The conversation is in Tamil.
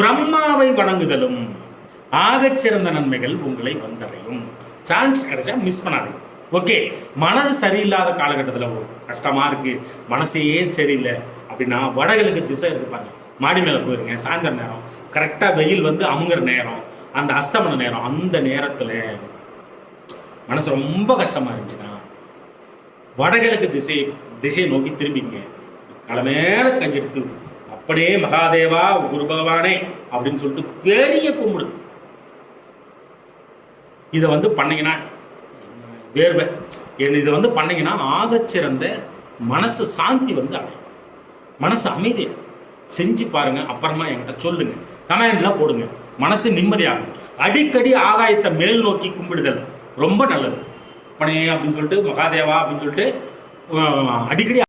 பிரம்மாவை வணங்குதலும் ஆகச்சிறந்த நன்மைகள் உங்களை வந்தடையும். சான்ஸ் கிடைச்சா மிஸ் பண்ணாதீங்க. ஓகே மனது சரியில்லாத காலகட்டத்தில் கஷ்டமா இருக்கு. மனசே சரியில்லை அப்படின்னா வடகிழக்கு திசை இருப்பாங்க மாடி மேலே போயிருங்க சாயந்தர நேரம். கரெக்டாக வெயில் வந்து அமுங்குற நேரம். அந்த அஸ்தமன நேரம் அந்த நேரத்தில் மனசு ரொம்ப கஷ்டமா இருந்துச்சுன்னா வடகிழக்கு திசை திசையை நோக்கி திரும்பிங்க தலைமையில கஞ்செடுத்து அப்படியே மகாதேவா குரு பகவானே அப்படின்னு சொல்லிட்டு பெரிய கும்பிடு. இதை வந்து பண்ணீங்கன்னா வேர்வை. என்ன இதை வந்து பண்ணீங்கன்னா ஆகச்சிறந்த மனசு சாந்தி வந்து அடையும். மனசு அமைதி செஞ்சு பாருங்க அப்புறமா என்கிட்ட சொல்லுங்க. கமெண்ட்ல போடுங்க. மனசு நிம்மதியாகும். அடிக்கடி ஆகாயத்தை மேல் நோக்கி கும்பிடுதல் ரொம்ப நல்லது. பனே அப்படின்னு சொல்லிட்டு மகாதேவா அப்படின்னு சொல்லிட்டு அடிக்கடி